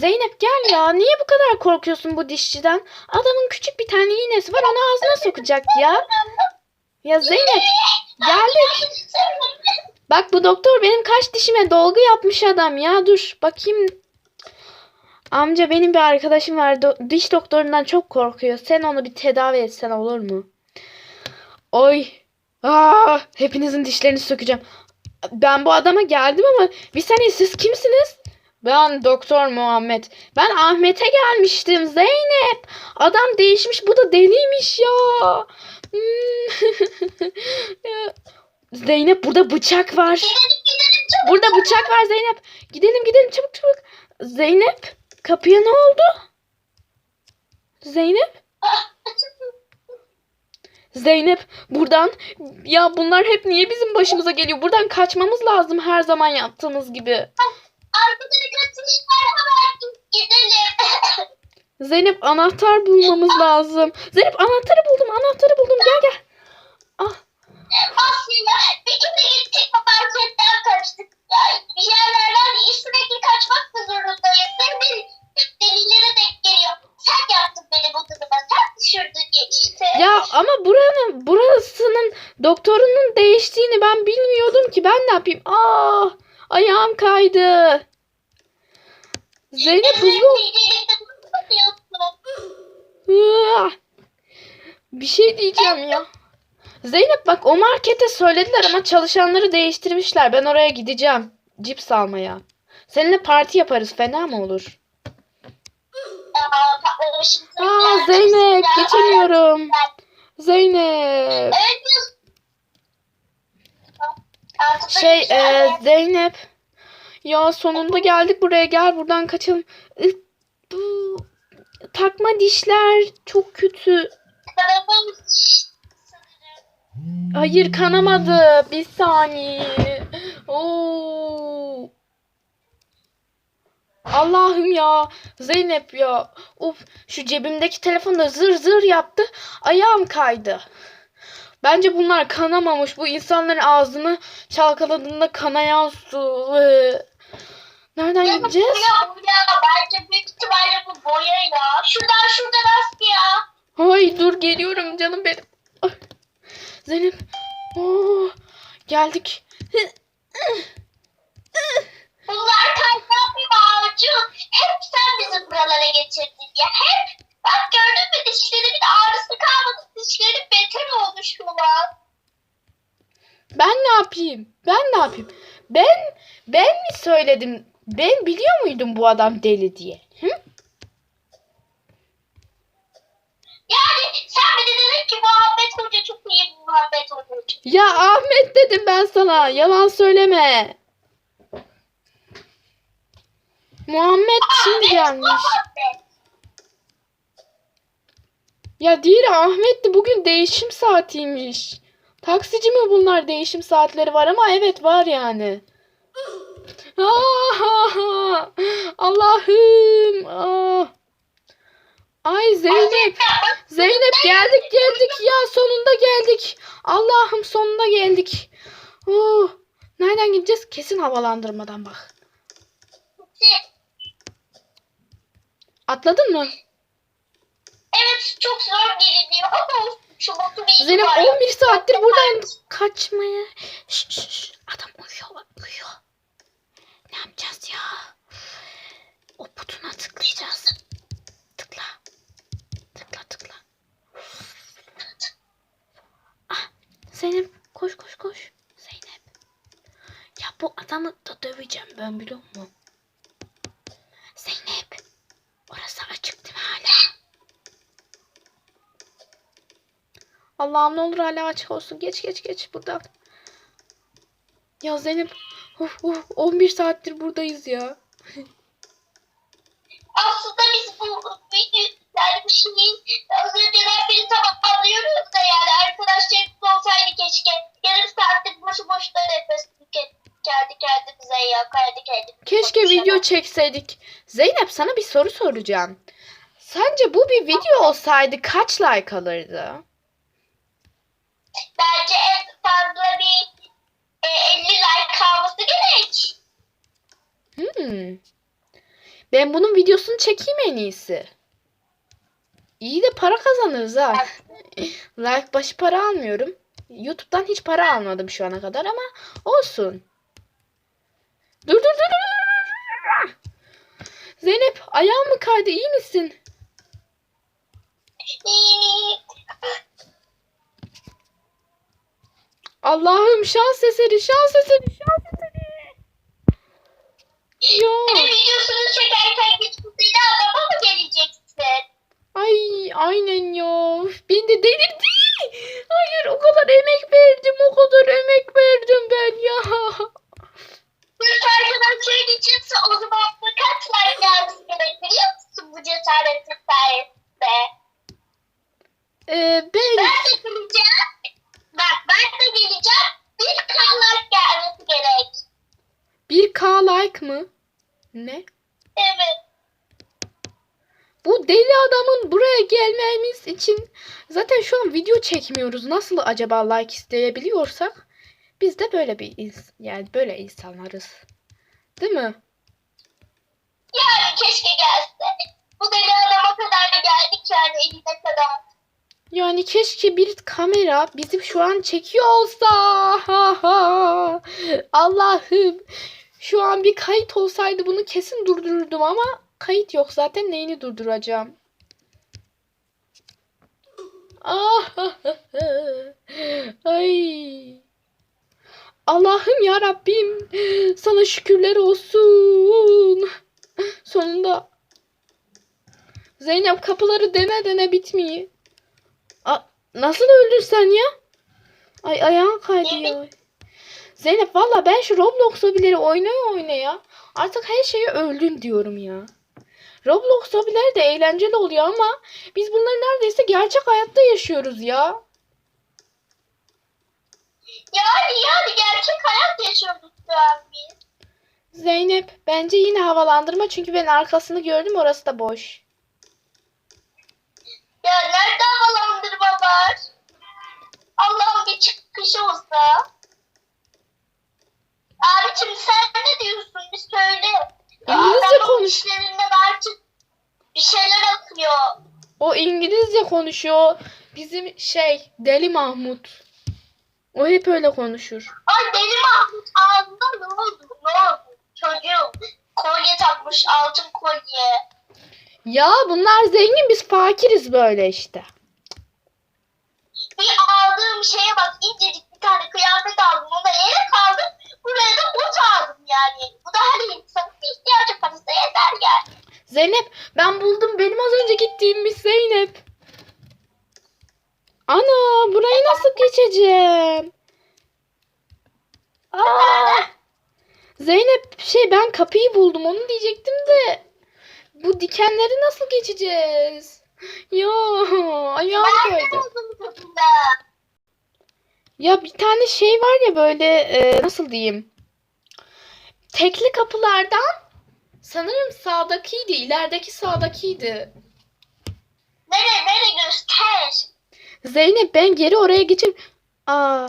Zeynep gel ya. Niye bu kadar korkuyorsun bu dişçiden? Adamın küçük bir tane iğnesi var. Onu ağzına sokacak ya. Ya Zeynep geldik. Bak bu doktor benim kaç dişime dolgu yapmış adam ya. Dur bakayım. Amca benim bir arkadaşım var. Do- diş doktorundan çok korkuyor. Sen onu bir tedavi etsen olur mu? Oy. Aa, hepinizin dişlerini sökeceğim. Ben bu adama geldim ama bir saniye siz kimsiniz? Ben Doktor Muhammed. Ben Ahmet'e gelmiştim Zeynep. Adam değişmiş bu da deliymiş ya. Hmm. Zeynep burada bıçak var. Burada bıçak var Zeynep. Gidelim gidelim çabuk çabuk. Zeynep kapıya ne oldu? Zeynep? Zeynep buradan ya bunlar hep niye bizim başımıza geliyor? Buradan kaçmamız lazım her zaman yaptığımız gibi. Arkadaşlar kaçmışlar hemen gidelim. Zeynep anahtar bulmamız lazım. Zeynep anahtarı buldum anahtarı buldum gel gel. Ah Aslında bir kere gittik marketten kaçtık. Bir yerlerden sürekli kaçmak da zorundayız. Sen beni delilere denk geliyor. Sen yaptın beni bu duruma. Sen düşürdün işte. ya ama buranın burasının doktorunun değiştiğini ben bilmiyordum ki ben ne yapayım? Ah ayağım kaydı. Zeynep hızlı ol. Bir şey diyeceğim ya. Zeynep bak o markete söylediler ama çalışanları değiştirmişler. Ben oraya gideceğim. Cips almaya. Seninle parti yaparız. Fena mı olur? Aa, Zeynep geçemiyorum. Zeynep. Evet Şey e, Zeynep. Ya sonunda geldik buraya. Gel buradan kaçalım. Bu takma dişler çok kötü. Hayır kanamadı. Bir saniye. Oo. Allah'ım ya. Zeynep ya. Uf şu cebimdeki telefon da zır zır yaptı. Ayağım kaydı. Bence bunlar kanamamış. Bu insanların ağzını çalkaladığında kanayan su. Ee, Nereden Ya gideceğiz? Boya boya. Bence büyük ihtimalle bu boya ya. Şuradan şuradan as ya. Ay dur geliyorum canım benim. Ah. Zeynep. Oo, geldik. Bunlar kaynağı bir ağacı. Hep sen bizi buralara getirdin ya. Hep. Bak gördün mü dişlerimin ağrısı kalmadı. Dişlerim beter oldu şu an. Ben ne yapayım? Ben ne yapayım? Ben ben mi söyledim? Ben biliyor muydum bu adam deli diye? Hı? Yani sen bir de dedin ki Muhammed Hoca çok iyi Muhammed Hoca. Ya Ahmet dedim ben sana. Yalan söyleme. Muhammed şimdi gelmiş. Muhammed. Ya değil Ahmet'ti bugün değişim saatiymiş. Taksici mi bunlar değişim saatleri var ama evet var yani. Ah, Allah'ım. Ah. Ay Zeynep. Zeynep geldik geldik ya sonunda geldik. Allah'ım sonunda geldik. Oh. Nereden gideceğiz? Kesin havalandırmadan bak. Atladın mı? Evet çok zor geliniyor ama şu botu bir Zeynep var. 11 saattir buradan kaçmaya. Şş, şş, şş. Adam uyuyor bak uyuyor. Ne yapacağız ya? O butona tıklayacağız. Tıkla. Tıkla tıkla. Ah, Zeynep koş koş koş. Zeynep. Ya bu adamı da döveceğim ben biliyor musun? Zeynep. Orası açık değil mi hala? Allah'ım ne olur hala açık olsun. Geç geç geç buradan. Ya Zeynep. Of, of, 11 saattir buradayız ya. Aslında biz bu video yani bu şeyin az önceden beri tamamlıyoruz da yani arkadaşlarımız olsaydı keşke yarım saattir boşu boşuna nefes tükettik kendi kendimize ya kendi kendimize. Keşke konuşarak. video çekseydik. Zeynep sana bir soru soracağım. Sence bu bir video olsaydı kaç like alırdı? Bence en fazla bir e, 50 like kalması gerek. Hmm. Ben bunun videosunu çekeyim en iyisi. İyi de para kazanırız ha. Like başı para almıyorum. YouTube'dan hiç para almadım şu ana kadar ama olsun. Dur dur dur. dur. Zeynep ayağın mı kaydı iyi misin? Allah'ım şans eseri şans eseri şans eseri. Hani videosunu çekerken git bu seni adama mı geleceksin? Ay aynen ya. Beni de delirdi. Hayır o kadar emek verdim o kadar emek verdim ben ya. Sırf arkadaşların içinse o zaman da kaç like gelmesi gerek biliyor musun bu cesaretin sayesinde? Ee, ben Ben de geleceğim. Bak ben de geleceğim. Bir kanlar gelmesi gerek. 1k like mı? Ne? Evet. Bu deli adamın buraya gelmemiz için zaten şu an video çekmiyoruz. Nasıl acaba like isteyebiliyorsak biz de böyle bir yani böyle insanlarız. Değil mi? Yani keşke gelse. Bu deli adama kadar da geldik yani eline kadar. Yani keşke bir kamera bizi şu an çekiyor olsa. Allah'ım. Şu an bir kayıt olsaydı bunu kesin durdururdum ama kayıt yok zaten neyini durduracağım? Ah, Ay. Allah'ım ya Rabbim sana şükürler olsun. Sonunda Zeynep kapıları dene dene bitmiyor. A, nasıl öldün sen ya? Ay ayağın kaydı ya. Zeynep valla ben şu Roblox hobileri oynaya oynaya artık her şeye öldüm diyorum ya. Roblox hobileri de eğlenceli oluyor ama biz bunları neredeyse gerçek hayatta yaşıyoruz ya. Yani yani gerçek hayat an biz. Zeynep bence yine havalandırma çünkü ben arkasını gördüm orası da boş. Ya nerede havalandırma var? Allah'ım bir çıkış olsa. Abicim sen ne diyorsun bir söyle. İngilizce Adamın konuş. işlerinden artık bir şeyler akıyor. O İngilizce konuşuyor. Bizim şey Deli Mahmut. O hep öyle konuşur. Ay deli Mahmut ağzında ne oldu? Ne oldu? Çocuğum kolye takmış altın kolye. Ya bunlar zengin biz fakiriz böyle işte. Bir aldığım şeye bak incecik bir tane kıyafet aldım. Ona yere kaldım. Buraya da bot aldım yani. Bu da her insanın ihtiyacı parası yeter yani. Zeynep ben buldum benim az önce gittiğimiz Zeynep. Ana burayı nasıl geçeceğim? Aa, Zeynep şey ben kapıyı buldum onu diyecektim de bu dikenleri nasıl geçeceğiz? Ya ayağım kaydı. Ya bir tane şey var ya böyle e, nasıl diyeyim? Tekli kapılardan sanırım sağdakiydi, ilerideki sağdakiydi. Nere nere göster. Zeynep ben geri oraya geçip Aa.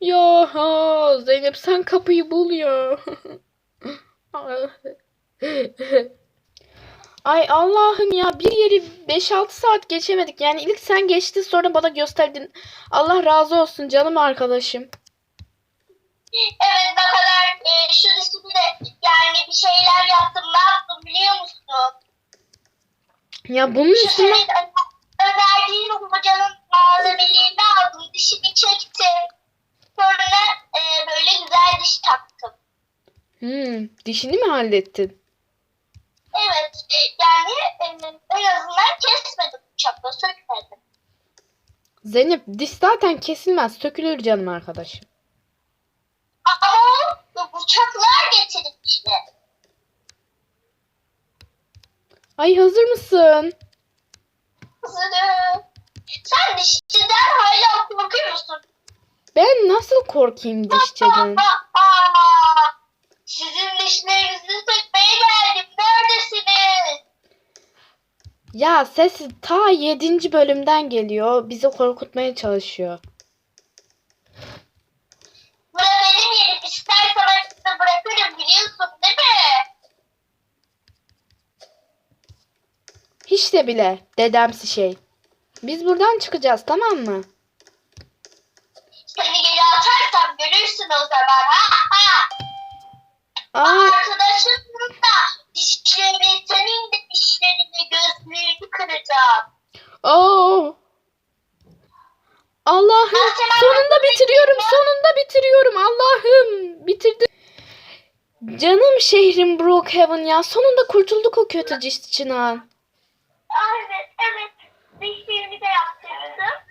Ya ha, Zeynep sen kapıyı bul ya. Ay Allah'ım ya bir yeri 5-6 saat geçemedik. Yani ilk sen geçtin sonra bana gösterdin. Allah razı olsun canım arkadaşım. Evet ne kadar e, şu de Ya bunun üstüne senin ö- önerdiğin hocanın malzemelerini aldım. Dişimi çektim. Sonra e, böyle güzel diş taktım. hmm, dişini mi hallettin? Evet. Yani e, en azından kesmedim bıçakla sökmedim. Zeynep diş zaten kesilmez sökülür canım arkadaşım. Ama o bıçaklar getirip işte. Ay hazır mısın? Hazırım. Sen dişçiden hala korkuyor musun? Ben nasıl korkayım dişçiden? Sizin dişlerinizi sökmeye geldim. Neredesiniz? Ya sesi ta 7. bölümden geliyor. Bizi korkutmaya çalışıyor. Bura benim yerim. İstersen açıkta bırakırım biliyorsun değil mi? Hiç de bile dedemsi şey. Biz buradan çıkacağız tamam mı? Seni geri atarsam görürsün o zaman. Ha ha. Aa, Arkadaşının da dişlerini, senin de dişlerini, gözlerini kıracağım. oo. Allah'ım sonunda bitiriyorum sonunda bitiriyorum Allah'ım bitirdim. Canım şehrim Brookhaven ya sonunda kurtulduk o kötü Ah evet, evet. Dişlerimi de yaptırdım.